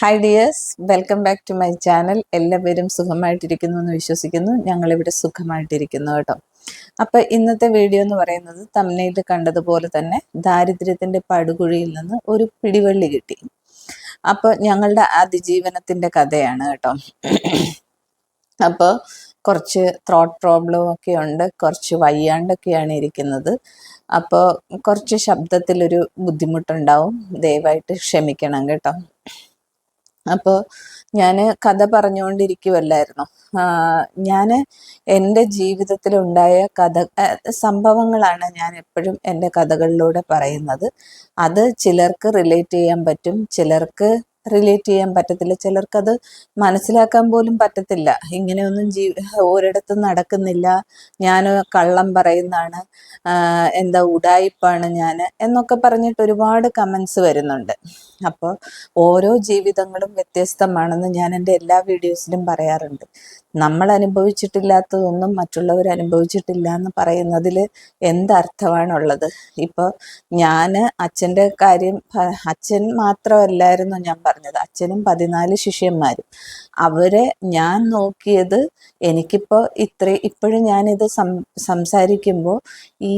Hi dears welcome back to my channel എല്ലാവരും സുഖമായിട്ടിരിക്കുന്നു എന്ന് വിശ്വസിക്കുന്നു. ഞങ്ങളിവിടെ സുഖമായിട്ടിരിക്കുന്നു കേട്ടോ. അപ്പൊ ഇന്നത്തെ വീഡിയോ എന്ന് പറയുന്നത് തമ്മിൽ കണ്ടതുപോലെ തന്നെ ദാരിദ്ര്യത്തിന്റെ പടുകുഴിയിൽ നിന്ന് ഒരു പിടിവള്ളി കിട്ടി. അപ്പോൾ ഞങ്ങളുടെ അതിജീവനത്തിന്റെ കഥയാണ് കേട്ടോ. അപ്പോൾ കുറച്ച് ത്രോട്ട് പ്രോബ്ലം ഒക്കെ ഉണ്ട്. കുറച്ച് വയ്യാണ്ടൊക്കെയാണ് ഇരിക്കുന്നത്. അപ്പോൾ കുറച്ച് ശബ്ദത്തിലൊരു ബുദ്ധിമുട്ടുണ്ടാവും. ദയവായിട്ട് ക്ഷമിക്കണം കേട്ടോ. അപ്പോൾ ഞാൻ കഥ പറഞ്ഞുകൊണ്ടിരിക്കുവല്ലായിരുന്നു ഞാൻ എന്റെ ജീവിതത്തിലുണ്ടായ കഥ സംഭവങ്ങളാണ് ഞാൻ എപ്പോഴും എന്റെ കഥകളിലൂടെ പറയുന്നത്. അത് ചിലർക്ക് റിലേറ്റ് ചെയ്യാൻ പറ്റും ചിലർക്ക് റിലേറ്റ് ചെയ്യാൻ പറ്റത്തില്ല. ചിലർക്കത് മനസ്സിലാക്കാൻ പോലും പറ്റത്തില്ല. ഇങ്ങനെയൊന്നും ജീ ഒരിടത്തും നടക്കുന്നില്ല. ഞാൻ കള്ളം പറയുന്നതാണ്. എന്താ ഉടായിപ്പാണ് ഞാൻ എന്നൊക്കെ പറഞ്ഞിട്ട് ഒരുപാട് കമൻസ് വരുന്നുണ്ട്. അപ്പോൾ ഓരോ ജീവിതങ്ങളും വ്യത്യസ്തമാണെന്ന് ഞാൻ എന്റെ എല്ലാ വീഡിയോസിലും പറയാറുണ്ട്. നമ്മൾ അനുഭവിച്ചിട്ടില്ലാത്തതൊന്നും മറ്റുള്ളവർ അനുഭവിച്ചിട്ടില്ല എന്ന് പറയുന്നതിൽ എന്തർത്ഥമാണുള്ളത്? ഇപ്പോൾ ഞാൻ അച്ഛന്റെ കാര്യം അച്ഛൻ മാത്രമല്ലായിരുന്നു ഞാൻ പറഞ്ഞത്. അച്ഛനും പതിനാല് ശിഷ്യന്മാരും. അവരെ ഞാൻ നോക്കിയത് എനിക്കിപ്പോൾ ഇത്ര ഇപ്പോഴും ഞാനിത് സം സംസാരിക്കുമ്പോൾ ഈ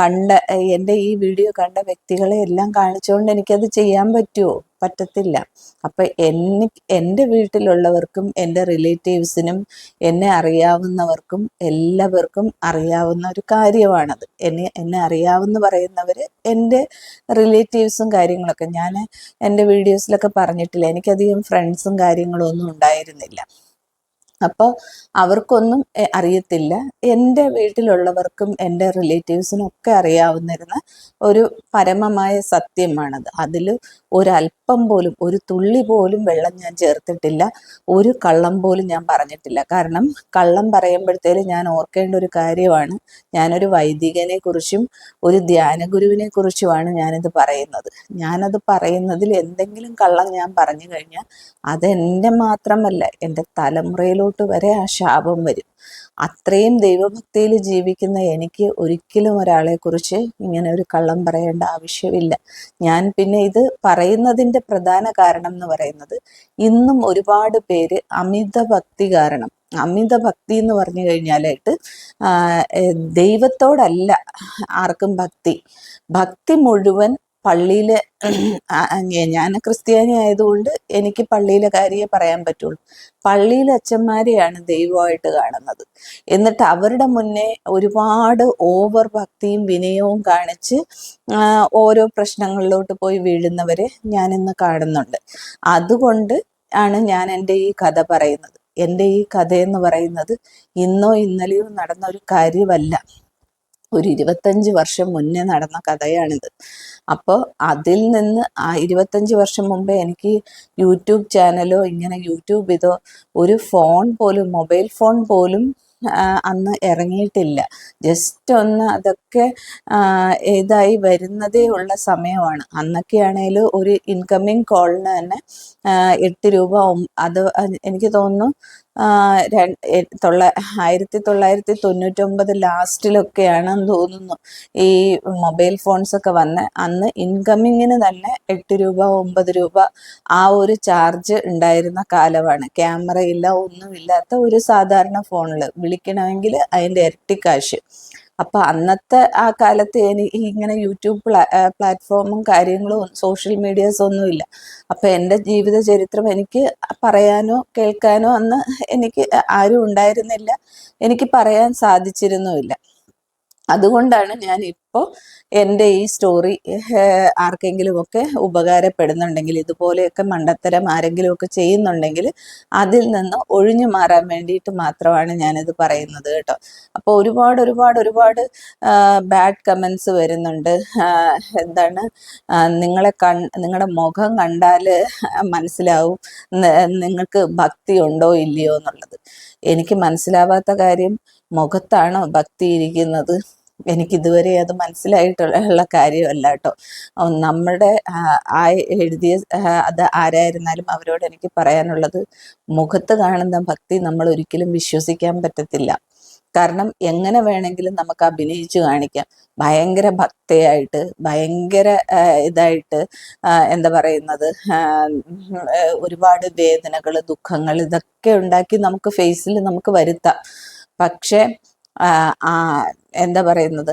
കണ്ട എന്റെ ഈ വീഡിയോ കണ്ട വ്യക്തികളെ എല്ലാം കാണിച്ചുകൊണ്ട് എനിക്കത് ചെയ്യാൻ പറ്റുമോ പറ്റത്തില്ല. അപ്പം എന്നെ എന്റെ വീട്ടിലുള്ളവർക്കും എന്റെ റിലേറ്റീവ്സിനും എന്നെ അറിയാവുന്നവർക്കും എല്ലാവർക്കും അറിയാവുന്ന ഒരു കാര്യമാണത്. എന്നെ എന്നെ അറിയാവുന്ന പറയുന്നവർ എന്റെ റിലേറ്റീവ്സും കാര്യങ്ങളൊക്കെ. ഞാൻ എന്റെ വീഡിയോസിലൊക്കെ പറഞ്ഞിട്ടില്ല. എനിക്കധികം ഫ്രണ്ട്സും കാര്യങ്ങളൊന്നും ഉണ്ടായിരുന്നില്ല. അപ്പോൾ അവർക്കൊന്നും അറിയത്തില്ല. എന്റെ വീട്ടിലുള്ളവർക്കും എന്റെ റിലേറ്റീവ്സിനും ഒക്കെ അറിയാവുന്നിരുന്ന ഒരു പരമമായ സത്യമാണത്. അതിൽ ഒരല്പം പോലും ഒരു തുള്ളി പോലും വെള്ളം ഞാൻ ചേർത്തിട്ടില്ല. ഒരു കള്ളം പോലും ഞാൻ പറഞ്ഞിട്ടില്ല. കാരണം കള്ളം പറയുമ്പോഴത്തേലും ഞാൻ ഓർക്കേണ്ട ഒരു കാര്യമാണ്. ഞാനൊരു വൈദികനെ കുറിച്ചും ഒരു ധ്യാനഗുരുവിനെ കുറിച്ചുമാണ് ഞാനിത് പറയുന്നത്. ഞാനത് പറയുന്നതിൽ എന്തെങ്കിലും കള്ളം ഞാൻ പറഞ്ഞു കഴിഞ്ഞാൽ അതെന്റെ മാത്രമല്ല എന്റെ തലമുറയിലോട്ട് വരെ ആ ശാപം വരും. അത്രയും ദൈവഭക്തിയിൽ ജീവിക്കുന്ന എനിക്ക് ഒരിക്കലും ഒരാളെക്കുറിച്ച് ഇങ്ങനെ ഒരു കള്ളം പറയേണ്ട ആവശ്യമില്ല. ഞാൻ പിന്നെ ഇത് പറയുന്നതിന്റെ പ്രധാന കാരണം എന്ന് പറയുന്നത് ഇന്നും ഒരുപാട് പേര് അമിത ഭക്തി കാരണം. അമിത ഭക്തി എന്ന് പറഞ്ഞു കഴിഞ്ഞാലായിട്ട് ദൈവത്തോടല്ല ആർക്കും ഭക്തി. ഭക്തി മുഴുവൻ പള്ളിയിലെ ഞാൻ ക്രിസ്ത്യാനി ആയതുകൊണ്ട് എനിക്ക് പള്ളിയിലെ കാര്യമേ പറയാൻ പറ്റുള്ളൂ. പള്ളിയിലെ അച്ഛന്മാരെയാണ് ദൈവമായിട്ട് കാണുന്നത്. എന്നിട്ട് അവരുടെ മുന്നേ ഒരുപാട് ഓവർ ഭക്തിയും വിനയവും കാണിച്ച് ഓരോ പ്രശ്നങ്ങളിലോട്ട് പോയി വീഴുന്നവരെ ഞാൻ ഇന്ന് കാണുന്നുണ്ട്. അതുകൊണ്ട് ആണ് ഞാൻ എന്റെ ഈ കഥ പറയുന്നത്. എന്റെ ഈ കഥയെന്ന് പറയുന്നത് ഇന്നോ ഇന്നലെയോ നടന്ന ഒരു കാര്യമല്ല. ഒരു ഇരുപത്തഞ്ച് വർഷം മുന്നേ നടന്ന കഥയാണിത്. അപ്പോൾ അതിൽ നിന്ന് ആ ഇരുപത്തഞ്ച് വർഷം മുമ്പേ എനിക്ക് യൂട്യൂബ് ചാനലോ ഇങ്ങനെ യൂട്യൂബ് ഇതോ ഒരു ഫോൺ പോലും മൊബൈൽ ഫോൺ പോലും അന്ന് ഇറങ്ങിയിട്ടില്ല. ജസ്റ്റ് ഒന്ന് അതൊക്കെ ഏതായി വരുന്നതേ ഉള്ള സമയമാണ്. അന്നൊക്കെയാണേൽ ഒരു ഇൻകമ്മിങ് കോളിന് തന്നെ എട്ട് രൂപ അത് എനിക്ക് തോന്നുന്നു തൊള്ള ആയിരത്തി തൊള്ളായിരത്തി തൊണ്ണൂറ്റൊമ്പത് ലാസ്റ്റിലൊക്കെയാണെന്ന് തോന്നുന്നു. ഈ മൊബൈൽ ഫോൺസ് ഒക്കെ വന്ന് അന്ന് ഇൻകമ്മിങ്ങിന് തന്നെ എട്ട് രൂപ ഒമ്പത് രൂപ ആ ഒരു ചാർജ് ഉണ്ടായിരുന്ന കാലമാണ്. ക്യാമറയില്ല ഒന്നുമില്ലാത്ത ഒരു സാധാരണ ഫോണിൽ വിളിക്കണമെങ്കിൽ അതിന്റെ ഇരട്ടി കാശ്. അപ്പൊ അന്നത്തെ ആ കാലത്ത് എനിക്ക് ഇങ്ങനെ യൂട്യൂബ് പ്ലാ പ്ലാറ്റ്ഫോമും കാര്യങ്ങളും സോഷ്യൽ മീഡിയാസ് ഒന്നുമില്ല അപ്പൊ എന്റെ ജീവിത ചരിത്രം എനിക്ക് പറയാനോ കേൾക്കാനോ അന്ന് എനിക്ക് ആരും ഉണ്ടായിരുന്നില്ല. എനിക്ക് പറയാൻ സാധിച്ചിരുന്നുമില്ല. അതുകൊണ്ടാണ് ഞാൻ ഇപ്പോൾ എന്റെ ഈ സ്റ്റോറി ആർക്കെങ്കിലും ആർക്കെങ്കിലുമൊക്കെ ഉപകാരപ്പെടുന്നുണ്ടെങ്കിൽ ഇതുപോലെയൊക്കെ മണ്ടത്തരം ആരെങ്കിലുമൊക്കെ ചെയ്യുന്നുണ്ടെങ്കിൽ അതിൽ നിന്ന് ഒഴിഞ്ഞു മാറാൻ വേണ്ടിയിട്ട് മാത്രമാണ് ഞാനിത് പറയുന്നത് കേട്ടോ. അപ്പോൾ ഒരുപാട് ഒരുപാട് ഒരുപാട് ബാഡ് കമൻസ് വരുന്നുണ്ട്. എന്താണ്? നിങ്ങളെ കൺ നിങ്ങളുടെ മുഖം കണ്ടാൽ മനസ്സിലാവും നിങ്ങൾക്ക് ഭക്തി ഉണ്ടോ ഇല്ലയോ എന്നുള്ളത്. എനിക്ക് മനസ്സിലാവാത്ത കാര്യം മുഖത്താണോ ഭക്തി ഇരിക്കുന്നത്. എനിക്കിതുവരെ അത് മനസ്സിലായിട്ടുള്ള കാര്യമല്ല കേട്ടോ. നമ്മുടെ ആ, എഴുതിയ അത് ആരായിരുന്നാലും അവരോട് എനിക്ക് പറയാനുള്ളത് മുഖത്ത് കാണുന്ന ഭക്തി നമ്മൾ ഒരിക്കലും വിശ്വസിക്കാൻ പറ്റത്തില്ല. കാരണം എങ്ങനെ വേണമെങ്കിലും നമുക്ക് അഭിനയിച്ചു കാണിക്കാം. ഭയങ്കര ഭക്തയായിട്ട് ഭയങ്കര ഇതായിട്ട് എന്താ പറയുന്നത് ഒരുപാട് വേദനകൾ ദുഃഖങ്ങൾ ഇതൊക്കെ ഉണ്ടാക്കി നമുക്ക് ഫേസിൽ നമുക്ക് വരുത്താം. പക്ഷേ എന്താ പറയുന്നത്?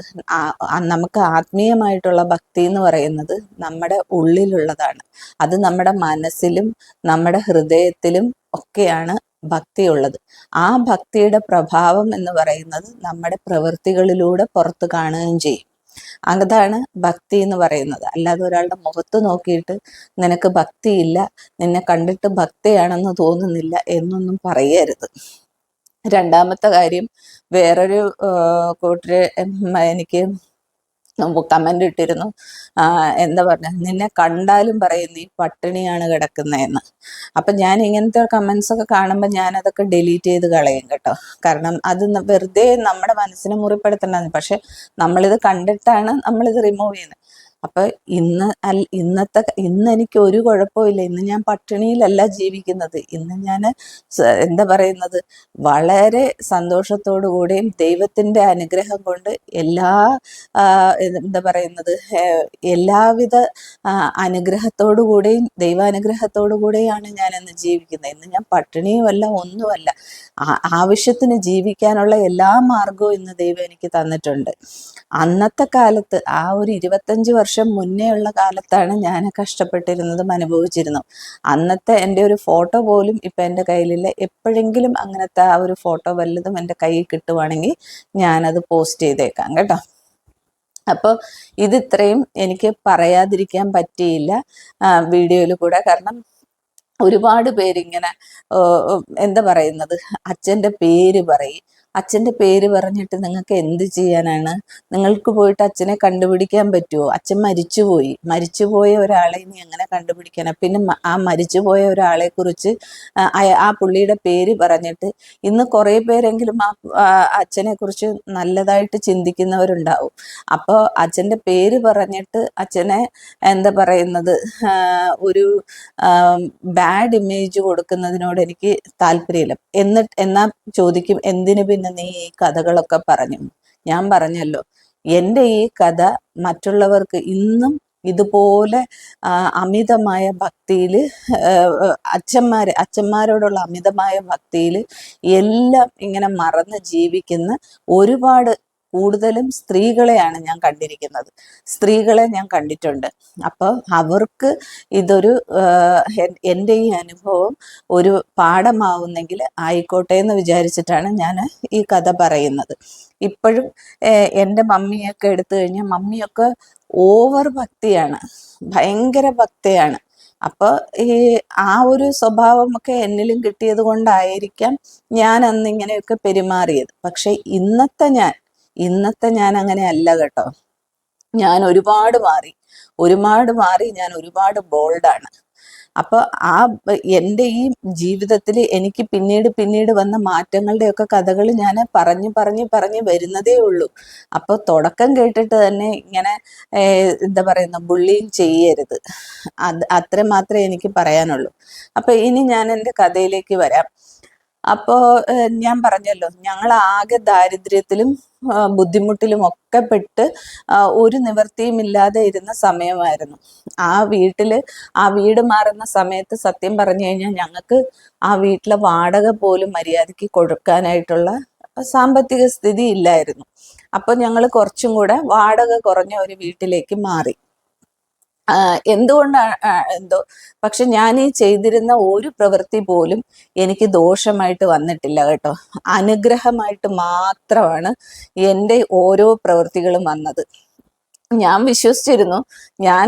നമുക്ക് ആത്മീയമായിട്ടുള്ള ഭക്തി എന്ന് പറയുന്നത് നമ്മുടെ ഉള്ളിലുള്ളതാണ്. അത് നമ്മുടെ മനസ്സിലും നമ്മുടെ ഹൃദയത്തിലും ഒക്കെയാണ് ഭക്തിയുള്ളത്. ആ ഭക്തിയുടെ പ്രഭാവം എന്ന് പറയുന്നത് നമ്മുടെ പ്രവൃത്തികളിലൂടെ പുറത്ത് കാണുകയും ചെയ്യും. അതാണ് ഭക്തി എന്ന് പറയുന്നത്. അല്ലാതെ ഒരാളുടെ മുഖത്ത് നോക്കിയിട്ട് നിനക്ക് ഭക്തിയില്ല നിന്നെ കണ്ടിട്ട് ഭക്തിയാണെന്ന് തോന്നുന്നില്ല എന്നൊന്നും പറയരുത്. രണ്ടാമത്തെ കാര്യം വേറൊരു കൂട്ടര് എനിക്ക് കമന്റ് ഇട്ടിരുന്നു. എന്താ പറഞ്ഞ നിന്നെ കണ്ടാലും പറയും നീ പട്ടിണിയാണ് കിടക്കുന്നതെന്ന് അപ്പൊ ഞാൻ ഇങ്ങനത്തെ കമന്റ്സ് ഒക്കെ കാണുമ്പോൾ ഞാൻ അതൊക്കെ ഡിലീറ്റ് ചെയ്ത് കളയും കേട്ടോ. കാരണം അത് വെറുതെ നമ്മുടെ മനസ്സിനെ മുറിപ്പെടുത്തണ്ടെന്ന്. പക്ഷെ നമ്മളിത് കണ്ടിട്ടാണ് നമ്മളിത് റിമൂവ് ചെയ്യുന്നത് അപ്പൊ ഇന്ന് ഇന്നത്തെ ഇന്ന് എനിക്ക് ഒരു കുഴപ്പമില്ല ഇന്ന് ഞാൻ പട്ടിണിയിലല്ല ജീവിക്കുന്നത്. ഇന്ന് ഞാൻ എന്താ പറയുന്നത്? വളരെ സന്തോഷത്തോടു കൂടിയും ദൈവത്തിന്റെ അനുഗ്രഹം കൊണ്ട് എല്ലാ എന്താ പറയുന്നത്? എല്ലാവിധ അനുഗ്രഹത്തോടു കൂടെയും ദൈവാനുഗ്രഹത്തോടു കൂടെയാണ് ഞാൻ ഇന്ന് ജീവിക്കുന്നത്. ഇന്ന് ഞാൻ പട്ടിണിയുമല്ല ഒന്നുമല്ല. ആവശ്യത്തിന് ജീവിക്കാനുള്ള എല്ലാ മാർഗവും ഇന്ന് ദൈവം എനിക്ക് തന്നിട്ടുണ്ട്. അന്നത്തെ കാലത്ത് ആ ഒരു ഇരുപത്തഞ്ച് വർഷം മുന്നേ ഉള്ള കാലത്താണ് ഞാൻ കഷ്ടപ്പെട്ടിരുന്നതും അനുഭവിച്ചിരുന്നു അന്നത്തെ എന്റെ ഒരു ഫോട്ടോ പോലും ഇപ്പം എന്റെ കയ്യിലില്ല. എപ്പോഴെങ്കിലും അങ്ങനത്തെ ആ ഒരു ഫോട്ടോ വല്ലതും എന്റെ കയ്യിൽ കിട്ടുവാണെങ്കിൽ ഞാനത് പോസ്റ്റ് ചെയ്തേക്കാം കേട്ടോ. അപ്പോൾ ഇത് ഇത്രയും എനിക്ക് പറയാതിരിക്കാൻ പറ്റിയില്ല വീഡിയോയിൽ കൂടെ. കാരണം ഒരുപാട് പേരിങ്ങനെ എന്താ പറയുന്നത്? അച്ഛന്റെ പേര് പറയും. അച്ഛന്റെ പേര് പറഞ്ഞിട്ട് നിങ്ങൾക്ക് എന്ത് ചെയ്യാനാണ്? നിങ്ങൾക്ക് പോയിട്ട് അച്ഛനെ കണ്ടുപിടിക്കാൻ പറ്റുമോ അച്ഛൻ മരിച്ചുപോയി. മരിച്ചുപോയ ഒരാളെ ഇനി എങ്ങനെ കണ്ടുപിടിക്കാനാ? പിന്നെ ആ മരിച്ചുപോയ ഒരാളെ കുറിച്ച് ആ പുള്ളിയുടെ പേര് പറഞ്ഞിട്ട് ഇന്ന് കുറേ പേരെങ്കിലും ആ ആ അച്ഛനെ കുറിച്ച് നല്ലതായിട്ട് ചിന്തിക്കുന്നവരുണ്ടാവും. അപ്പോൾ അച്ഛന്റെ പേര് പറഞ്ഞിട്ട് അച്ഛനെ എന്താ പറയുന്നത് ഒരു ബാഡ് ഇമേജ് കൊടുക്കുന്നതിനോട് എനിക്ക് താല്പര്യമില്ല. എന്നിട്ട് എന്നാ ചോദിക്കും? എന്തിനു പിന്നെ നീ ഈ കഥകളൊക്കെ പറഞ്ഞു. ഞാൻ പറഞ്ഞല്ലോ എന്റെ ഈ കഥ മറ്റുള്ളവർക്ക് ഇന്നും ഇതുപോലെ അമിതമായ ഭക്തിയിൽ അച്ഛന്മാർ അച്ഛന്മാരോടുള്ള അമിതമായ ഭക്തിയിൽ എല്ലാം ഇങ്ങനെ മറന്ന് ജീവിക്കുന്ന ഒരുപാട് കൂടുതലും സ്ത്രീകളെയാണ് ഞാൻ കണ്ടിരിക്കുന്നത്. സ്ത്രീകളെ ഞാൻ കണ്ടിട്ടുണ്ട്. അപ്പോൾ അവർക്ക് ഇതൊരു എന്റെ ഈ അനുഭവം ഒരു പാഠമാവുന്നെങ്കിൽ ആയിക്കോട്ടെ എന്ന് വിചാരിച്ചിട്ടാണ് ഞാൻ ഈ കഥ പറയുന്നത്. ഇപ്പോഴും എന്റെ മമ്മിയൊക്കെ എടുത്തു കഴിഞ്ഞാൽ മമ്മിയൊക്കെ ഓവർ ഭക്തിയാണ്. ഭയങ്കര ഭക്തിയാണ്. അപ്പോൾ ഈ ആ ഒരു സ്വഭാവമൊക്കെ എന്നിലും കിട്ടിയത് കൊണ്ടായിരിക്കാം ഞാൻ അന്ന് ഇങ്ങനെയൊക്കെ പെരുമാറിയത്. പക്ഷെ ഇന്നത്തെ ഞാൻ ഇന്നത്തെ ഞാൻ അങ്ങനെ അല്ല കേട്ടോ. ഞാൻ ഒരുപാട് മാറി. ഒരുപാട് മാറി ഞാൻ ഒരുപാട് ബോൾഡാണ് അപ്പൊ ആ എന്റെ ഈ ജീവിതത്തിൽ എനിക്ക് പിന്നീട് പിന്നീട് വന്ന മാറ്റങ്ങളുടെയൊക്കെ കഥകൾ ഞാൻ പറഞ്ഞു പറഞ്ഞു പറഞ്ഞു വരുന്നതേ ഉള്ളൂ. അപ്പോൾ തുടക്കം കേട്ടിട്ട് തന്നെ ഇങ്ങനെ എന്താ പറയുന്ന ബുള്ളിങ് ചെയ്യരുത്. അത് അത്ര മാത്രമേ എനിക്ക് പറയാനുള്ളൂ. അപ്പൊ ഇനി ഞാൻ എന്റെ കഥയിലേക്ക് വരാം. അപ്പോ ഞാൻ പറഞ്ഞല്ലോ ഞങ്ങൾ ആകെ ദാരിദ്ര്യത്തിലും ബുദ്ധിമുട്ടിലും ഒക്കെ പെട്ട് ഒരു നിവൃത്തിയും ഇല്ലാതെ ഇരുന്ന സമയമായിരുന്നു. ആ വീട്ടിൽ ആ വീട് മാറുന്ന സമയത്ത് സത്യം പറഞ്ഞു കഴിഞ്ഞാൽ ഞങ്ങൾക്ക് ആ വീട്ടിലെ വാടക പോലും മര്യാദയ്ക്ക് കൊടുക്കാനായിട്ടുള്ള സാമ്പത്തിക സ്ഥിതി ഇല്ലായിരുന്നു. അപ്പൊ ഞങ്ങൾ കുറച്ചും കൂടെ വാടക കുറഞ്ഞ ഒരു വീട്ടിലേക്ക് മാറി. എന്തുകൊണ്ടാണ് എന്തോ? പക്ഷെ ഞാൻ ഈ ചെയ്തിരുന്ന ഒരു പ്രവൃത്തി പോലും എനിക്ക് ദോഷമായിട്ട് വന്നിട്ടില്ല കേട്ടോ. അനുഗ്രഹമായിട്ട് മാത്രമാണ് എന്റെ ഓരോ പ്രവൃത്തികളും വന്നത്. ഞാൻ വിശ്വസിച്ചിരുന്നു. ഞാൻ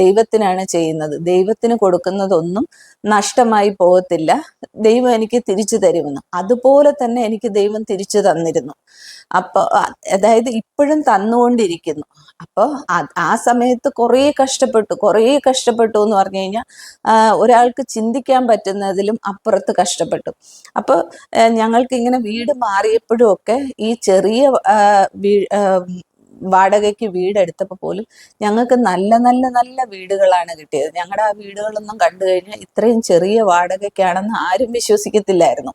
ദൈവത്തിനാണ് ചെയ്യുന്നത്. ദൈവത്തിന് കൊടുക്കുന്നതൊന്നും നഷ്ടമായി പോകത്തില്ല. ദൈവം എനിക്ക് തിരിച്ചു തരുമെന്ന്. അതുപോലെ തന്നെ എനിക്ക് ദൈവം തിരിച്ചു തന്നിരുന്നു. അപ്പോൾ അതായത് ഇപ്പോഴും തന്നുകൊണ്ടിരിക്കുന്നു. അപ്പോൾ ആ സമയത്ത് കുറേ കഷ്ടപ്പെട്ടു. കുറേ കഷ്ടപ്പെട്ടു എന്ന് പറഞ്ഞു കഴിഞ്ഞാൽ ഒരാൾക്ക് ചിന്തിക്കാൻ പറ്റുന്നതിലും അപ്പുറത്ത് കഷ്ടപ്പെട്ടു. അപ്പോൾ ഞങ്ങൾക്ക് ഇങ്ങനെ വീട് മാറിയപ്പോഴും ഒക്കെ ഈ ചെറിയ വാടകയ്ക്ക് വീടെടുത്തപ്പോൾ പോലും ഞങ്ങൾക്ക് നല്ല നല്ല നല്ല വീടുകളാണ് കിട്ടിയത്. ഞങ്ങളുടെ ആ വീടുകളൊന്നും കണ്ടു കഴിഞ്ഞാൽ ഇത്രയും ചെറിയ വാടകയ്ക്കാണെന്ന് ആരും വിശ്വസിക്കത്തില്ലായിരുന്നു.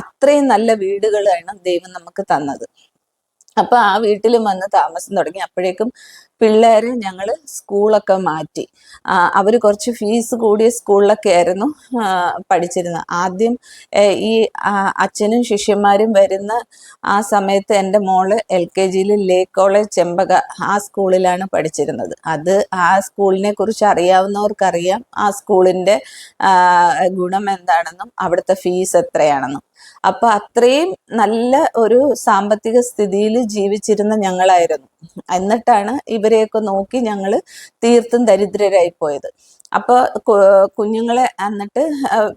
അത്രയും നല്ല വീടുകളാണ് ദൈവം നമുക്ക് തന്നത്. അപ്പൊ ആ വീട്ടിലും വന്ന് താമസം തുടങ്ങി. അപ്പോഴേക്കും പിള്ളേരെ ഞങ്ങൾ സ്കൂളൊക്കെ മാറ്റി. അവർ കുറച്ച് ഫീസ് കൂടിയ സ്കൂളിലൊക്കെ ആയിരുന്നു പഠിച്ചിരുന്നത് ആദ്യം ഈ അച്ഛനും ശിഷ്യന്മാരും വരുന്ന ആ സമയത്ത് എന്റെ മോൾ എൽ കെ ജിയിൽ ലേ കോളേജ് ചെമ്പക ആ സ്കൂളിലാണ് പഠിച്ചിരുന്നത്. അത് ആ സ്കൂളിനെ കുറിച്ച് അറിയാവുന്നവർക്കറിയാം ആ സ്കൂളിന്റെ ഗുണം എന്താണെന്നും അവിടുത്തെ ഫീസ് എത്രയാണെന്നും. അപ്പൊ അത്രയും നല്ല ഒരു സാമ്പത്തിക സ്ഥിതിയിൽ ജീവിച്ചിരുന്ന ഞങ്ങളായിരുന്നു. എന്നിട്ടാണ് ഇവരെയൊക്കെ നോക്കി ഞങ്ങൾ തീർത്തും ദരിദ്രരായി പോയത്. അപ്പൊ കുഞ്ഞുങ്ങളെ എന്നിട്ട്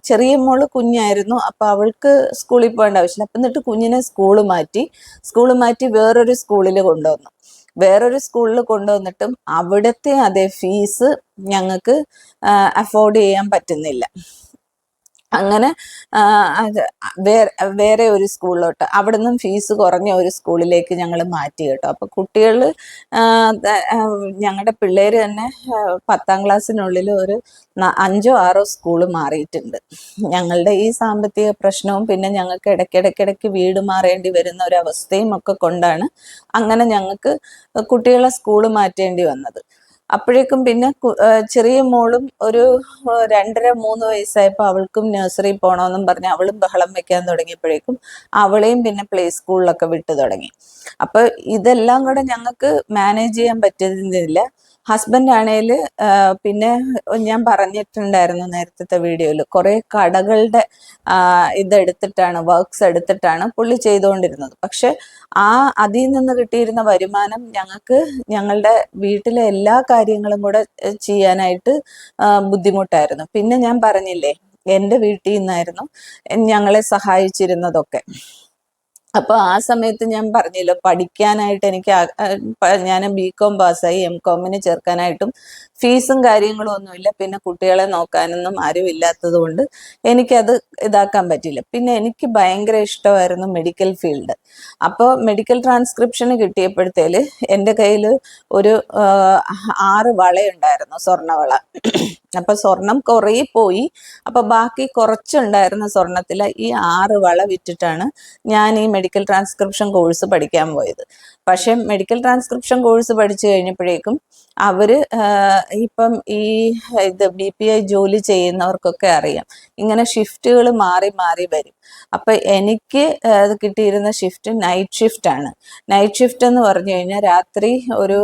ചെറിയ മോൾ കുഞ്ഞായിരുന്നു. അപ്പൊ അവൾക്ക് സ്കൂളിൽ പോകേണ്ട ആവശ്യമില്ല. അപ്പൊ എന്നിട്ട് കുഞ്ഞിനെ സ്കൂൾ മാറ്റി സ്കൂൾ മാറ്റി വേറൊരു സ്കൂളിൽ കൊണ്ടുവന്നു. വേറൊരു സ്കൂളിൽ കൊണ്ടുവന്നിട്ടും അവിടുത്തെ അതേ ഫീസ് ഞങ്ങൾക്ക് അഫോർഡ് ചെയ്യാൻ പറ്റുന്നില്ല. അങ്ങനെ വേറെ ഒരു സ്കൂളിലോട്ട്. അവിടെ നിന്നും ഫീസ് കുറഞ്ഞ ഒരു സ്കൂളിലേക്ക് ഞങ്ങൾ മാറ്റി കേട്ടോ. അപ്പൊ കുട്ടികൾ ഞങ്ങളുടെ പിള്ളേർ തന്നെ പത്താം ക്ലാസ്സിനുള്ളിൽ ഒരു അഞ്ചോ ആറോ സ്കൂൾ മാറിയിട്ടുണ്ട്. ഞങ്ങളുടെ ഈ സാമ്പത്തിക പ്രശ്നവും പിന്നെ ഞങ്ങൾക്ക് ഇടയ്ക്കിടയ്ക്കിടയ്ക്ക് വീട് മാറേണ്ടി വരുന്ന ഒരു അവസ്ഥയും ഒക്കെ കൊണ്ടാണ് അങ്ങനെ ഞങ്ങൾക്ക് കുട്ടികളെ സ്കൂൾ മാറ്റേണ്ടി വന്നത്. അപ്പോഴേക്കും പിന്നെ ചെറിയ മോളും ഒരു രണ്ടര മൂന്ന് വയസ്സായപ്പോൾ അവൾക്കും നഴ്സറി പോകണമെന്നും പറഞ്ഞ് അവളും ബഹളം വെക്കാൻ തുടങ്ങിയപ്പോഴേക്കും അവളെയും പിന്നെ പ്ലേ സ്കൂളിലൊക്കെ വിട്ടു തുടങ്ങി. അപ്പൊ ഇതെല്ലാം കൂടെ ഞങ്ങൾക്ക് മാനേജ് ചെയ്യാൻ പറ്റുന്നില്ല ഹസ്ബൻഡ് ആണേൽ പിന്നെ ഞാൻ പറഞ്ഞിട്ടുണ്ടായിരുന്നു നേരത്തെ വീഡിയോയിൽ കുറെ കടകളുടെ ഇതെടുത്തിട്ടാണ് വർക്ക്സ് എടുത്തിട്ടാണ് പുള്ളി ചെയ്തുകൊണ്ടിരുന്നത് പക്ഷെ ആ അതിൽ നിന്ന് കിട്ടിയിരുന്ന വരുമാനം ഞങ്ങൾക്ക് ഞങ്ങളുടെ വീട്ടിലെ എല്ലാ കാര്യങ്ങളും കൂടെ ചെയ്യാനായിട്ട് ബുദ്ധിമുട്ടായിരുന്നു. പിന്നെ ഞാൻ പറഞ്ഞില്ലേ എന്റെ വീട്ടിൽ നിന്നായിരുന്നു ഞങ്ങളെ സഹായിച്ചിരുന്നതൊക്കെ. അപ്പൊ ആ സമയത്ത് ഞാൻ പറഞ്ഞില്ല പഠിക്കാനായിട്ട് എനിക്ക് ഞാൻ ബി കോം പാസ്സായി എം കോമിന് ചേർക്കാനായിട്ടും ഫീസും കാര്യങ്ങളും ഒന്നുമില്ല. പിന്നെ കുട്ടികളെ നോക്കാനൊന്നും ആരും ഇല്ലാത്തത് കൊണ്ട് എനിക്കത് ഇതാക്കാൻ പറ്റില്ല പിന്നെ എനിക്ക് ഭയങ്കര ഇഷ്ടമായിരുന്നു മെഡിക്കൽ ഫീൽഡ് അപ്പോൾ മെഡിക്കൽ ട്രാൻസ്ക്രിപ്ഷന് കിട്ടിയപ്പോഴത്തേൽ എന്റെ കയ്യിൽ ഒരു ആറ് വളയുണ്ടായിരുന്നു സ്വർണവള. അപ്പൊ സ്വർണം കുറേ പോയി അപ്പൊ ബാക്കി കുറച്ചുണ്ടായിരുന്ന സ്വർണത്തിൽ ഈ ആറ് വള വിറ്റിട്ടാണ് ഞാൻ ഈ മെഡിക്കൽ ട്രാൻസ്ക്രിപ്ഷൻ കോഴ്സ് പഠിക്കാൻ പോയത്. പക്ഷെ മെഡിക്കൽ ട്രാൻസ്ക്രിപ്ഷൻ കോഴ്സ് പഠിച്ചു കഴിഞ്ഞപ്പോഴേക്കും ആഹ് ഇപ്പം ഈ ഇത് ബി പി ഐ ജോലി ചെയ്യുന്നവർക്കൊക്കെ അറിയാം. ഇങ്ങനെ ഷിഫ്റ്റുകൾ മാറി മാറി വരും. അപ്പൊ എനിക്ക് കിട്ടിയിരുന്ന ഷിഫ്റ്റ് നൈറ്റ് ഷിഫ്റ്റ് ആണ്. നൈറ്റ് ഷിഫ്റ്റ് എന്ന് പറഞ്ഞു കഴിഞ്ഞാൽ രാത്രി ഒരു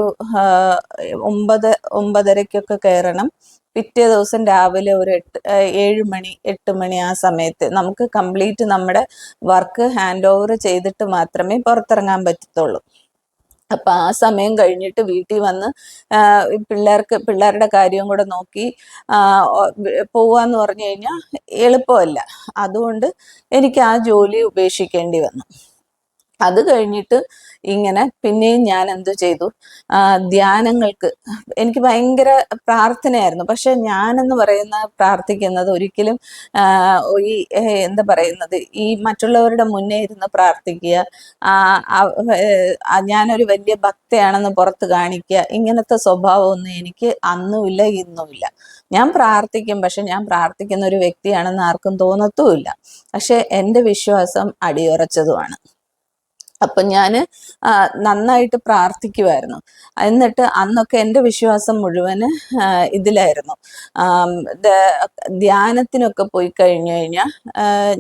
ഒമ്പത് ഒമ്പതരയ്ക്കൊക്കെ കയറണം. പിറ്റേ ദിവസം രാവിലെ ഒരു എട്ട് ഏഴ് മണി എട്ട് മണി ആ സമയത്ത് നമുക്ക് കംപ്ലീറ്റ് നമ്മുടെ വർക്ക് ഹാൻഡ് ഓവർ ചെയ്തിട്ട് മാത്രമേ പുറത്തിറങ്ങാൻ പറ്റത്തുള്ളൂ. അപ്പൊ ആ സമയം കഴിഞ്ഞിട്ട് വീട്ടിൽ വന്ന് പിള്ളേർക്ക് പിള്ളേരുടെ കാര്യം കൂടെ നോക്കി പോവാന്ന് പറഞ്ഞു കഴിഞ്ഞാൽ എളുപ്പമല്ല. അതുകൊണ്ട് എനിക്ക് ആ ജോലി ഉപേക്ഷിക്കേണ്ടി വന്നു. അത് കഴിഞ്ഞിട്ട് ഇങ്ങനെ പിന്നെയും ഞാൻ എന്ത് ചെയ്തു? ധ്യാനങ്ങൾക്ക് എനിക്ക് ഭയങ്കര പ്രാർത്ഥനയായിരുന്നു. പക്ഷെ എന്ന് പറയുന്ന പ്രാർത്ഥിക്കുന്നത് ഒരിക്കലും ഈ എന്താ പറയുന്നത്? ഈ മറ്റുള്ളവരുടെ മുന്നേ ഇരുന്ന് പ്രാർത്ഥിക്കുക ഞാനൊരു വലിയ ഭക്തയാണെന്ന് പുറത്ത് കാണിക്കുക ഇങ്ങനത്തെ സ്വഭാവമൊന്നും എനിക്ക് അന്നുമില്ല ഇന്നുമില്ല. ഞാൻ പ്രാർത്ഥിക്കും പക്ഷെ ഞാൻ പ്രാർത്ഥിക്കുന്ന ഒരു വ്യക്തിയാണെന്ന് ആർക്കും തോന്നത്തുമില്ല. പക്ഷെ എന്റെ വിശ്വാസം അടിയുറച്ചതുമാണ്. അപ്പൊ ഞാൻ നന്നായിട്ട് പ്രാർത്ഥിക്കുമായിരുന്നു എന്നിട്ട് അന്നൊക്കെ എന്റെ വിശ്വാസം മുഴുവൻ ആ, ഇതിലായിരുന്നു. ധ്യാനത്തിനൊക്കെ പോയി കഴിഞ്ഞു കഴിഞ്ഞാൽ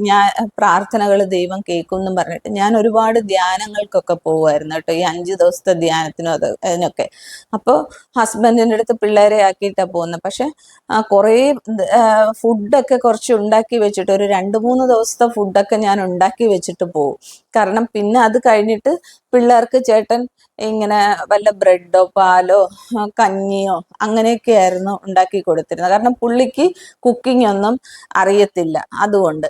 ഞാൻ പ്രാർത്ഥനകൾ ദൈവം കേൾക്കും എന്നും പറഞ്ഞിട്ട് ഞാൻ ഒരുപാട് ധ്യാനങ്ങൾക്കൊക്കെ പോകുമായിരുന്നു കേട്ടോ ഈ അഞ്ച് ദിവസത്തെ ധ്യാനത്തിനും അത് അതിനൊക്കെ. അപ്പോൾ ഹസ്ബൻഡിന്റെ അടുത്ത് പിള്ളേരെ ആക്കിയിട്ടാണ് പോകുന്നത് പക്ഷെ കുറേ ഫുഡൊക്കെ കുറച്ച് ഉണ്ടാക്കി വെച്ചിട്ട് ഒരു രണ്ട് മൂന്ന് ദിവസത്തെ ഫുഡൊക്കെ ഞാൻ ഉണ്ടാക്കി വെച്ചിട്ട് പോകും കാരണം പിന്നെ അത് കഴിഞ്ഞിട്ട് പിള്ളേർക്ക് ചേട്ടൻ ഇങ്ങനെ വല്ല ബ്രെഡോ പാലോ കഞ്ഞിയോ അങ്ങനെയൊക്കെ ആയിരുന്നു ഉണ്ടാക്കി കൊടുത്തിരുന്നത്. കാരണം പുള്ളിക്ക് കുക്കിംഗ് ഒന്നും അറിയത്തില്ല. അതുകൊണ്ട്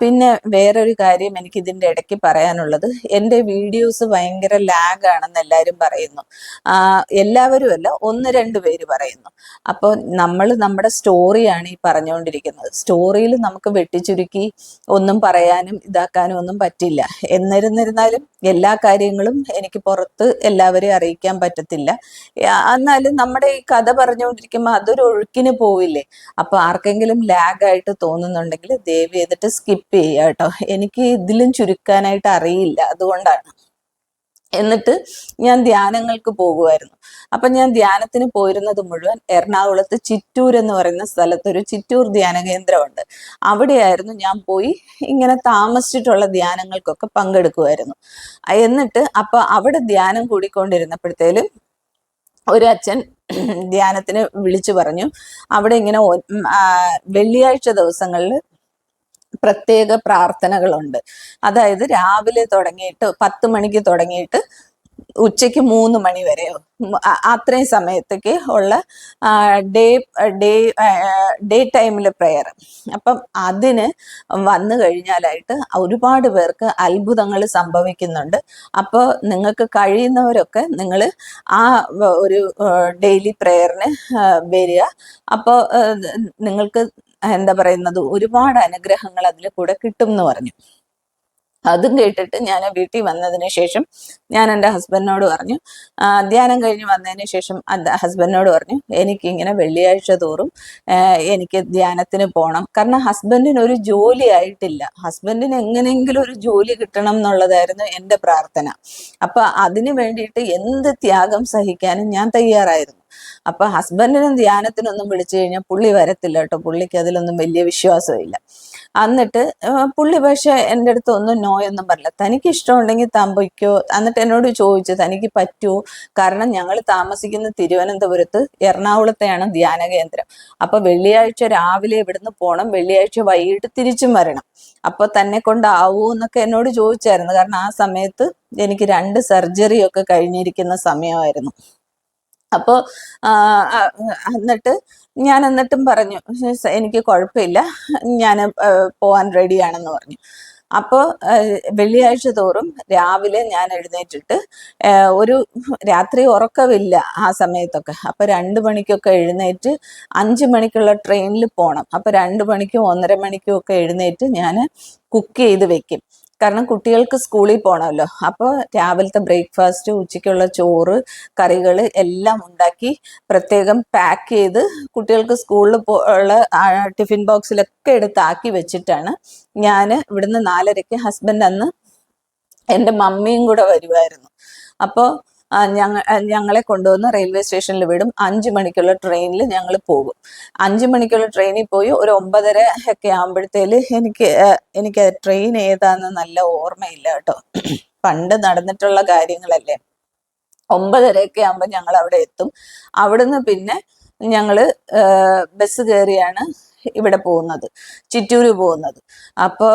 പിന്നെ വേറൊരു കാര്യം എനിക്ക് ഇതിന്റെ ഇടയ്ക്ക് പറയാനുള്ളത്. എന്റെ വീഡിയോസ് ഭയങ്കര ലാഗ് ആണെന്ന് എല്ലാവരും പറയുന്നു. എല്ലാവരും അല്ല ഒന്ന് രണ്ട് പേര് പറയുന്നു. അപ്പോൾ നമ്മൾ നമ്മുടെ സ്റ്റോറിയാണ് ഈ പറഞ്ഞുകൊണ്ടിരിക്കുന്നത് സ്റ്റോറിയിൽ നമുക്ക് വെട്ടിച്ചുരുക്കി ഒന്നും പറയാനും ഇതാക്കാനും ഒന്നും പറ്റില്ല. എന്നിരുന്നിരുന്നാലും എല്ലാ കാര്യങ്ങളും എനിക്ക് പുറത്ത് എല്ലാവരെയും അറിയിക്കാൻ പറ്റത്തില്ല. എന്നാലും നമ്മുടെ ഈ കഥ പറഞ്ഞുകൊണ്ടിരിക്കുമ്പോൾ അതൊരു ഒഴുക്കിന് പോവില്ലേ? അപ്പൊ ആർക്കെങ്കിലും ലാഗ് ആയിട്ട് തോന്നുന്നുണ്ടെങ്കിൽ ദയവ് ചെയ്തിട്ട് സ്കിപ്പ് ചെയ്യുക കേട്ടോ. എനിക്ക് ഇതിലും ചുരുക്കാനായിട്ട് അറിയില്ല. അതുകൊണ്ടാണ്. എന്നിട്ട് ഞാൻ ധ്യാനങ്ങൾക്ക് പോകുമായിരുന്നു അപ്പൊ ഞാൻ ധ്യാനത്തിന് പോയിരുന്നത് മുഴുവൻ എറണാകുളത്ത് ചിറ്റൂർ എന്ന് പറയുന്ന സ്ഥലത്ത് ഒരു ചിറ്റൂർ ധ്യാന കേന്ദ്രമുണ്ട്. അവിടെയായിരുന്നു ഞാൻ പോയി ഇങ്ങനെ താമസിച്ചിട്ടുള്ള ധ്യാനങ്ങൾക്കൊക്കെ പങ്കെടുക്കുമായിരുന്നു എന്നിട്ട് അപ്പൊ അവിടെ ധ്യാനം കൂടിക്കൊണ്ടിരുന്നപ്പോഴത്തേലും ഒരു അച്ഛൻ ധ്യാനത്തിന് വിളിച്ചു പറഞ്ഞു. അവിടെ ഇങ്ങനെ വെള്ളിയാഴ്ച ദിവസങ്ങളിൽ പ്രത്യേക പ്രാർത്ഥനകളുണ്ട്. അതായത് രാവിലെ തുടങ്ങിയിട്ട് പത്ത് മണിക്ക് തുടങ്ങിയിട്ട് ഉച്ചയ്ക്ക് മൂന്ന് മണി വരെ അത്രയും സമയത്തേക്ക് ഉള്ള ഡേ ഡേ ഡേ ടൈമിലെ പ്രെയർ. അപ്പം അതിന് വന്നു കഴിഞ്ഞാലായിട്ട് ഒരുപാട് പേർക്ക് അത്ഭുതങ്ങൾ സംഭവിക്കുന്നുണ്ട്. അപ്പോൾ നിങ്ങൾക്ക് കഴിയുന്നവരൊക്കെ നിങ്ങൾ ആ ഒരു ഡെയിലി പ്രെയറിന് വരിക. അപ്പോൾ നിങ്ങൾക്ക് എന്താ പറയുന്നത്? ഒരുപാട് അനുഗ്രഹങ്ങൾ അതിൽ കൂടെ കിട്ടും എന്ന് പറഞ്ഞു. അതും കേട്ടിട്ട് ഞാൻ വീട്ടിൽ വന്നതിന് ശേഷം ഞാൻ എന്റെ ഹസ്ബൻഡിനോട് പറഞ്ഞു. ധ്യാനം കഴിഞ്ഞ് വന്നതിന് ശേഷം ഹസ്ബൻഡിനോട് പറഞ്ഞു എനിക്ക് ഇങ്ങനെ വെള്ളിയാഴ്ച തോറും എനിക്ക് ധ്യാനത്തിന് പോകണം കാരണം ഹസ്ബൻഡിന് ഒരു ജോലി ആയിട്ടില്ല. ഹസ്ബൻഡിന് എങ്ങനെയെങ്കിലും ഒരു ജോലി കിട്ടണം എന്നുള്ളതായിരുന്നു എന്റെ പ്രാർത്ഥന. അപ്പൊ അതിന് വേണ്ടിയിട്ട് എന്ത് ത്യാഗം സഹിക്കാനും ഞാൻ തയ്യാറായിരുന്നു. അപ്പൊ ഹസ്ബൻഡിനും ധ്യാനത്തിനൊന്നും വിളിച്ചു കഴിഞ്ഞാൽ പുള്ളി വരത്തില്ല കേട്ടോ. പുള്ളിക്ക് അതിലൊന്നും വലിയ വിശ്വാസമില്ല. എന്നിട്ട് പുള്ളി പക്ഷെ എന്റെ അടുത്ത് ഒന്നും നോ എന്നും പറഞ്ഞില്ല. തനിക്ക് ഇഷ്ടമുണ്ടെങ്കിൽ തമ്പയ്ക്കോ പൊയ്ക്കോ എന്നിട്ട് എന്നോട് ചോദിച്ചു തനിക്ക് പറ്റുമോ കാരണം ഞങ്ങൾ താമസിക്കുന്ന തിരുവനന്തപുരത്ത് എറണാകുളത്തെയാണ് ധ്യാന കേന്ദ്രം. അപ്പൊ വെള്ളിയാഴ്ച രാവിലെ ഇവിടുന്ന് പോണം വെള്ളിയാഴ്ച വൈകിട്ട് തിരിച്ചും വരണം. അപ്പൊ തന്നെ കൊണ്ടാവൂ എന്നൊക്കെ എന്നോട് ചോദിച്ചായിരുന്നു. കാരണം ആ സമയത്ത് എനിക്ക് രണ്ട് സർജറി ഒക്കെ കഴിഞ്ഞിരിക്കുന്ന സമയമായിരുന്നു. അപ്പോൾ എന്നിട്ട് ഞാൻ എന്നിട്ടും പറഞ്ഞു എനിക്ക് കുഴപ്പമില്ല. ഞാൻ പോവാൻ റെഡിയാണെന്ന് പറഞ്ഞു. അപ്പോൾ വെള്ളിയാഴ്ച തോറും രാവിലെ ഞാൻ എഴുന്നേറ്റിട്ട് ഒരു രാത്രി ഉറക്കമില്ല ആ സമയത്തൊക്കെ. അപ്പോൾ രണ്ട് മണിക്കൊക്കെ എഴുന്നേറ്റ് അഞ്ച് മണിക്കുള്ള ട്രെയിനിൽ പോകണം അപ്പോൾ രണ്ട് മണിക്കും ഒന്നര മണിക്കും ഒക്കെ എഴുന്നേറ്റ് ഞാൻ കുക്ക് ചെയ്ത് വെക്കും. കാരണം കുട്ടികൾക്ക് സ്കൂളിൽ പോകണമല്ലോ അപ്പോൾ രാവിലത്തെ ബ്രേക്ക്ഫാസ്റ്റ് ഉച്ചയ്ക്കുള്ള ചോറ് കറികൾ എല്ലാം ഉണ്ടാക്കി പ്രത്യേകം പാക്ക് ചെയ്ത് കുട്ടികൾക്ക് സ്കൂളിൽ ഉള്ള ടിഫിൻ ബോക്സിലൊക്കെ എടുത്താക്കി വെച്ചിട്ടാണ് ഞാൻ ഇവിടുന്ന് നാലരയ്ക്ക് ഹസ്ബൻഡ് അന്ന് എന്റെ മമ്മിയും കൂടെ വരുമായിരുന്നു അപ്പോൾ ഞങ്ങ ഞങ്ങളെ കൊണ്ടുവന്ന് റെയിൽവേ സ്റ്റേഷനിൽ വിടും. അഞ്ച് മണിക്കുള്ള ട്രെയിനിൽ ഞങ്ങൾ പോകും. അഞ്ച് മണിക്കുള്ള ട്രെയിനിൽ പോയി ഒരു ഒമ്പതര ഒക്കെ ആകുമ്പോഴത്തേൽ എനിക്ക് എനിക്ക് ട്രെയിൻ ഏതാന്ന് നല്ല ഓർമ്മയില്ല കേട്ടോ. പണ്ട് നടന്നിട്ടുള്ള കാര്യങ്ങളല്ലേ. ഒമ്പതരയൊക്കെ ആകുമ്പോൾ ഞങ്ങൾ അവിടെ എത്തും. അവിടുന്ന് പിന്നെ ഞങ്ങൾ ബസ് കയറിയാണ് ഇവിടെ പോകുന്നത് ചിറ്റൂര് പോകുന്നത്. അപ്പോൾ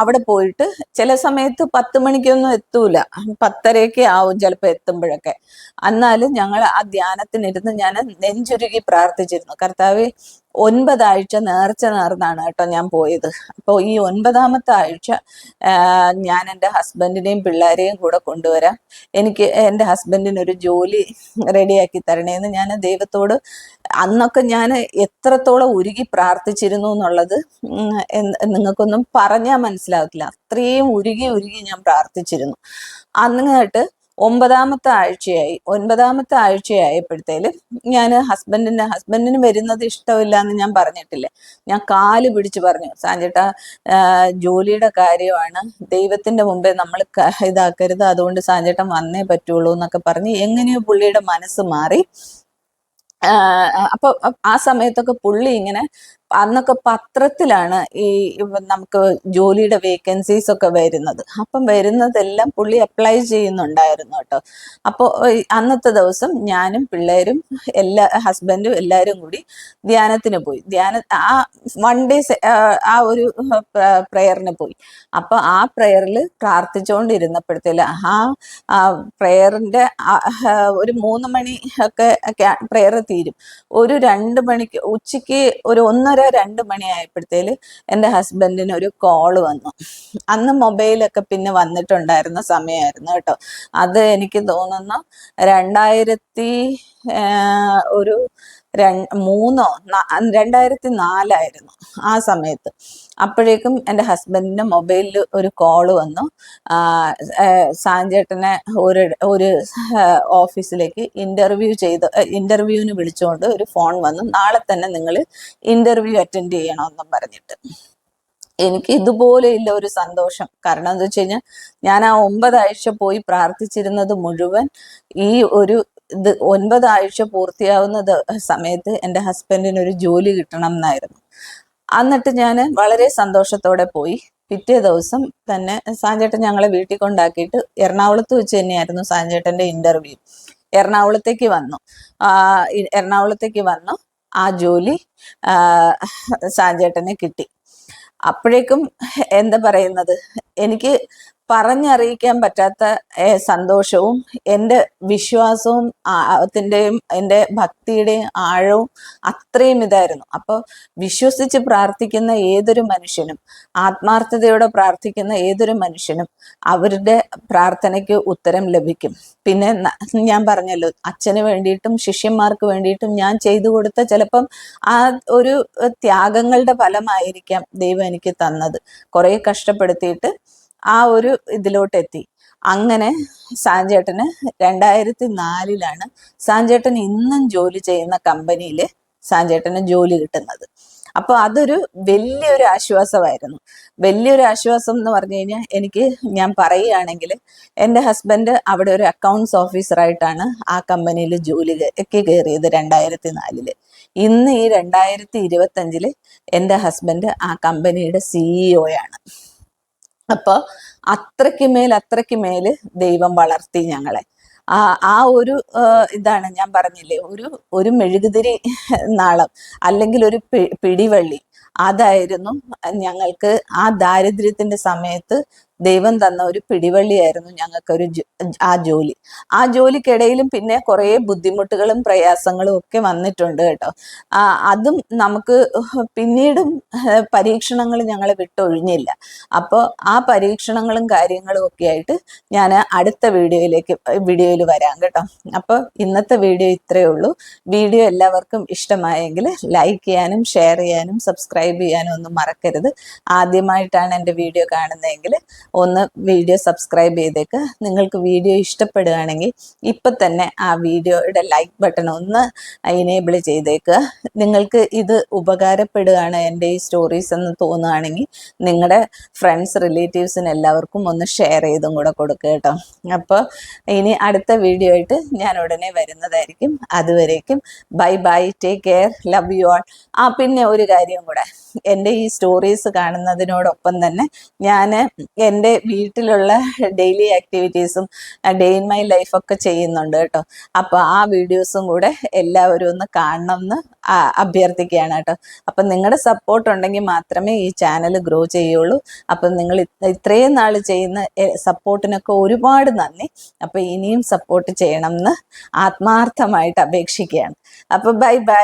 അവിടെ പോയിട്ട് ചില സമയത്ത് പത്ത് മണിക്കൊന്നും എത്തൂല. പത്തരയൊക്കെ ആവും ചിലപ്പോൾ എത്തുമ്പോഴൊക്കെ. എന്നാലും ഞങ്ങൾ ആ ധ്യാനത്തിനിരുന്ന് ഞാൻ നെഞ്ചുരുകി പ്രാർത്ഥിച്ചിരുന്നു. കർത്താവ് ഒൻപതാഴ്ച നേർച്ച നേർന്നാണ് കേട്ടോ ഞാൻ പോയത്. അപ്പോൾ ഈ ഒൻപതാമത്തെ ആഴ്ച ഞാൻ എന്റെ ഹസ്ബൻഡിനെയും പിള്ളേരെയും കൂടെ കൊണ്ടുവരാം. എനിക്ക് എന്റെ ഹസ്ബൻഡിന് ഒരു ജോലി റെഡിയാക്കി തരണേന്ന് ഞാൻ ദൈവത്തോട് അന്നൊക്കെ ഞാൻ എത്രത്തോളം ഉരുകി പ്രാർത്ഥിച്ചിരുന്നു എന്നുള്ളത് നിങ്ങൾക്കൊന്നും പറഞ്ഞാൽ മനസ്സിലാവത്തില്ല. അത്രയും ഉരുകി ഉരുകി ഞാൻ പ്രാർത്ഥിച്ചിരുന്നു. അന്നിങ്ങോട്ട് ഒമ്പതാമത്തെ ആഴ്ചയായി ഒൻപതാമത്തെ ആഴ്ചയായപ്പോഴത്തേൽ ഞാൻ ഹസ്ബൻഡിന് ഹസ്ബൻഡിന് വരുന്നത് ഇഷ്ടമില്ല എന്ന് ഞാൻ പറഞ്ഞിട്ടില്ല. ഞാൻ കാൽ പിടിച്ച് പറഞ്ഞു സാഞ്ചേട്ട ജോലിയുടെ കാര്യമാണ്. ദൈവത്തിന്റെ മുമ്പേ നമ്മൾ ഇതാക്കരുത്. അതുകൊണ്ട് സാഞ്ചേട്ടൻ വന്നേ പറ്റുള്ളൂ എന്നൊക്കെ പറഞ്ഞ് എങ്ങനെയോ പുള്ളിയുടെ മനസ്സ് മാറി. അപ്പൊ ആ സമയത്തൊക്കെ പുള്ളി ഇങ്ങനെ അന്നൊക്കെ പത്രത്തിലാണ് ഈ നമുക്ക് ജോലിയുടെ വേക്കൻസീസ് ഒക്കെ വരുന്നത്. അപ്പം വരുന്നതെല്ലാം പുള്ളി അപ്ലൈ ചെയ്യുന്നുണ്ടായിരുന്നു കേട്ടോ. അപ്പോൾ അന്നത്തെ ദിവസം ഞാനും പിള്ളേരും എല്ലാ ഹസ്ബൻഡും എല്ലാവരും കൂടി ധ്യാനത്തിന് പോയി. ധ്യാന ആ വൺ ഡേ ആ ഒരു പ്രയറിന് പോയി. അപ്പൊ ആ പ്രയറിൽ പ്രാർത്ഥിച്ചുകൊണ്ടിരുന്നപ്പോഴത്തേൽ ആ പ്രയറിന്റെ ഒരു മൂന്ന് മണി ഒക്കെ പ്രയർ തീരും. ഒരു രണ്ട് മണിക്ക് ഉച്ചയ്ക്ക് ഒരു ഒന്നര രണ്ട് മണിയായപ്പോഴത്തേൽ എന്റെ ഹസ്ബൻഡിന് ഒരു കോൾ വന്നു. അന്ന് മൊബൈലൊക്കെ പിന്നെ വന്നിട്ടുണ്ടായിരുന്ന സമയമായിരുന്നു കേട്ടോ. അത് എനിക്ക് തോന്നുന്നു രണ്ടായിരത്തി ഒരു മൂന്നോ രണ്ടായിരത്തി നാലായിരുന്നു ആ സമയത്ത്. അപ്പോഴേക്കും എന്റെ ഹസ്ബൻഡിന്റെ മൊബൈലിൽ ഒരു കോൾ വന്നു. സാഞ്ചേട്ടനെ ഒരു ഒരു ഓഫീസിലേക്ക് ഇന്റർവ്യൂ ചെയ്ത് ഇന്റർവ്യൂവിന് വിളിച്ചുകൊണ്ട് ഒരു ഫോൺ വന്നു. നാളെ തന്നെ നിങ്ങൾ ഇന്റർവ്യൂ അറ്റൻഡ് ചെയ്യണമെന്നും പറഞ്ഞിട്ട്. എനിക്ക് ഇതുപോലെയുള്ള ഒരു സന്തോഷം. കാരണം എന്താ വെച്ച് കഴിഞ്ഞാൽ ഞാൻ ആ ഒമ്പതാഴ്ച പോയി പ്രാർത്ഥിച്ചിരുന്നത് മുഴുവൻ ഈ ഒരു ഇത് ആഴ്ച പൂർത്തിയാവുന്ന സമയത്ത് എന്റെ ഹസ്ബൻഡിന് ഒരു ജോലി കിട്ടണം എന്നായിരുന്നു എന്നിട്ട് ഞാൻ വളരെ സന്തോഷത്തോടെ പോയി. പിറ്റേ ദിവസം തന്നെ സാഞ്ചേട്ടൻ ഞങ്ങളെ വീട്ടിൽ കൊണ്ടാക്കിയിട്ട് എറണാകുളത്ത് വെച്ച് തന്നെയായിരുന്നു സാഞ്ചേട്ടന്റെ ഇന്റർവ്യൂ എറണാകുളത്തേക്ക് വന്നു. എറണാകുളത്തേക്ക് വന്നു. ആ ജോലി സാഞ്ചേട്ടനെ കിട്ടി. അപ്പോഴേക്കും എന്താ പറയുന്നത്? എനിക്ക് പറഞ്ഞറിയിക്കാൻ പറ്റാത്ത സന്തോഷവും എന്റെ വിശ്വാസവും അതിന്റെയും എന്റെ ഭക്തിയുടെയും ആഴവും അത്രയും ഇതായിരുന്നു. അപ്പോൾ വിശ്വസിച്ച് പ്രാർത്ഥിക്കുന്ന ഏതൊരു മനുഷ്യനും ആത്മാർത്ഥതയോടെ പ്രാർത്ഥിക്കുന്ന ഏതൊരു മനുഷ്യനും അവരുടെ പ്രാർത്ഥനയ്ക്ക് ഉത്തരം ലഭിക്കും. പിന്നെ ഞാൻ പറഞ്ഞല്ലോ അച്ഛന് വേണ്ടിയിട്ടും ശിഷ്യന്മാർക്ക് വേണ്ടിയിട്ടും ഞാൻ ചെയ്തു കൊടുത്ത ചിലപ്പം ആ ഒരു ത്യാഗങ്ങളുടെ ഫലമായിരിക്കാം ദൈവം എനിക്ക് തന്നത്. കുറേ കഷ്ടപ്പെടുത്തിയിട്ട് ആ ഒരു ഇതിലോട്ട് എത്തി അങ്ങനെ സാഞ്ചേട്ടന് രണ്ടായിരത്തി നാലിലാണ് സാഞ്ചേട്ടൻ ഇന്നും ജോലി ചെയ്യുന്ന കമ്പനിയിൽ സാഞ്ചേട്ടന് ജോലി കിട്ടുന്നത്. അപ്പോൾ അതൊരു വലിയൊരു ആശ്വാസമായിരുന്നു. വലിയൊരു ആശ്വാസം എന്ന് പറഞ്ഞു കഴിഞ്ഞാൽ എനിക്ക് ഞാൻ പറയുകയാണെങ്കിൽ എന്റെ ഹസ്ബൻഡ് അവിടെ ഒരു അക്കൗണ്ട്സ് ഓഫീസറായിട്ടാണ് ആ കമ്പനിയിൽ ജോലി കയറിയത് രണ്ടായിരത്തി നാലിൽ ഇന്ന് ഈ രണ്ടായിരത്തി ഇരുപത്തഞ്ചിൽ എന്റെ ഹസ്ബൻഡ് ആ കമ്പനിയുടെ സിഇഒയാണ് അപ്പോൾ അത്രയ്ക്ക് മേൽ അത്രയ്ക്ക് മേൽ ദൈവം വളർത്തി ഞങ്ങളെ. ആ ആ ഒരു ഇതാണ് ഞാൻ പറഞ്ഞില്ലേ ഒരു ഒരു മെഴുകുതിരി നാളം അല്ലെങ്കിൽ ഒരു പിടിവള്ളി. അതായിരുന്നു ഞങ്ങൾക്ക് ആ ദാരിദ്ര്യത്തിന്റെ സമയത്ത് ദൈവം തന്ന ഒരു പിടിവള്ളിയായിരുന്നു ഞങ്ങൾക്കൊരു ആ ജോലി. ആ ജോലിക്കിടയിലും പിന്നെ കുറേ ബുദ്ധിമുട്ടുകളും പ്രയാസങ്ങളും ഒക്കെ വന്നിട്ടുണ്ട് കേട്ടോ. അതും നമുക്ക് പിന്നീടും പരീക്ഷണങ്ങൾ ഞങ്ങളെ വിട്ടൊഴിഞ്ഞില്ല. അപ്പോൾ ആ പരീക്ഷണങ്ങളും കാര്യങ്ങളും ഒക്കെ ആയിട്ട് ഞാൻ അടുത്ത വീഡിയോയിലേക്ക് വീഡിയോയിൽ വരാം കേട്ടോ. അപ്പോൾ ഇന്നത്തെ വീഡിയോ ഇത്രയേ ഉള്ളൂ. വീഡിയോ എല്ലാവർക്കും ഇഷ്ടമായെങ്കിൽ ലൈക്ക് ചെയ്യാനും ഷെയർ ചെയ്യാനും സബ്സ്ക്രൈബ് ചെയ്യാനും ഒന്നും മറക്കരുത്. ആദ്യമായിട്ടാണ് എന്റെ വീഡിയോ കാണുന്നതെങ്കിൽ ഒന്ന് വീഡിയോ സബ്സ്ക്രൈബ് ചെയ്തേക്ക്. നിങ്ങൾക്ക് വീഡിയോ ഇഷ്ടപ്പെടുകയാണെങ്കിൽ ഇപ്പം തന്നെ ആ വീഡിയോയുടെ ലൈക്ക് ബട്ടൺ ഒന്ന് എനേബിൾ ചെയ്തേക്കുക നിങ്ങൾക്ക് ഇത് ഉപകാരപ്പെടുകയാണ് എന്റെ ഈ സ്റ്റോറീസ് എന്ന് തോന്നുകയാണെങ്കിൽ നിങ്ങളുടെ ഫ്രണ്ട്സ് റിലേറ്റീവ്സിന് എല്ലാവർക്കും ഒന്ന് ഷെയർ ചെയ്തും കൂടെ കൊടുക്കുക കേട്ടോ. അപ്പോൾ ഇനി അടുത്ത വീഡിയോ ആയിട്ട് ഞാൻ ഉടനെ വരുന്നതായിരിക്കും. അതുവരേക്കും bye bye take care love you all ആ പിന്നെ ഒരു കാര്യം കൂടെ. എന്റെ ഈ സ്റ്റോറീസ് കാണുന്നതിനോടൊപ്പം തന്നെ ഞാൻ എന്റെ വീട്ടിലുള്ള ഡെയിലി ആക്ടിവിറ്റീസും ഡേ ഇൻ മൈ ലൈഫ് ഒക്കെ ചെയ്യുന്നുണ്ട് കേട്ടോ. അപ്പോൾ ആ വീഡിയോസും കൂടെ എല്ലാവരും ഒന്ന് കാണണം എന്ന് അഭ്യർത്ഥിക്കുകയാണ് കേട്ടോ. അപ്പം നിങ്ങളുടെ സപ്പോർട്ട് ഉണ്ടെങ്കിൽ മാത്രമേ ഈ ചാനൽ ഗ്രോ ചെയ്യുള്ളൂ. അപ്പം നിങ്ങൾ ഇത് ഇത്രയും നാൾ ചെയ്യുന്ന സപ്പോർട്ടിനൊക്കെ ഒരുപാട് നന്ദി. അപ്പം ഇനിയും സപ്പോർട്ട് ചെയ്യണം എന്ന് ആത്മാർത്ഥമായിട്ട് അപേക്ഷിക്കുകയാണ്. അപ്പൊ ബൈ ബൈ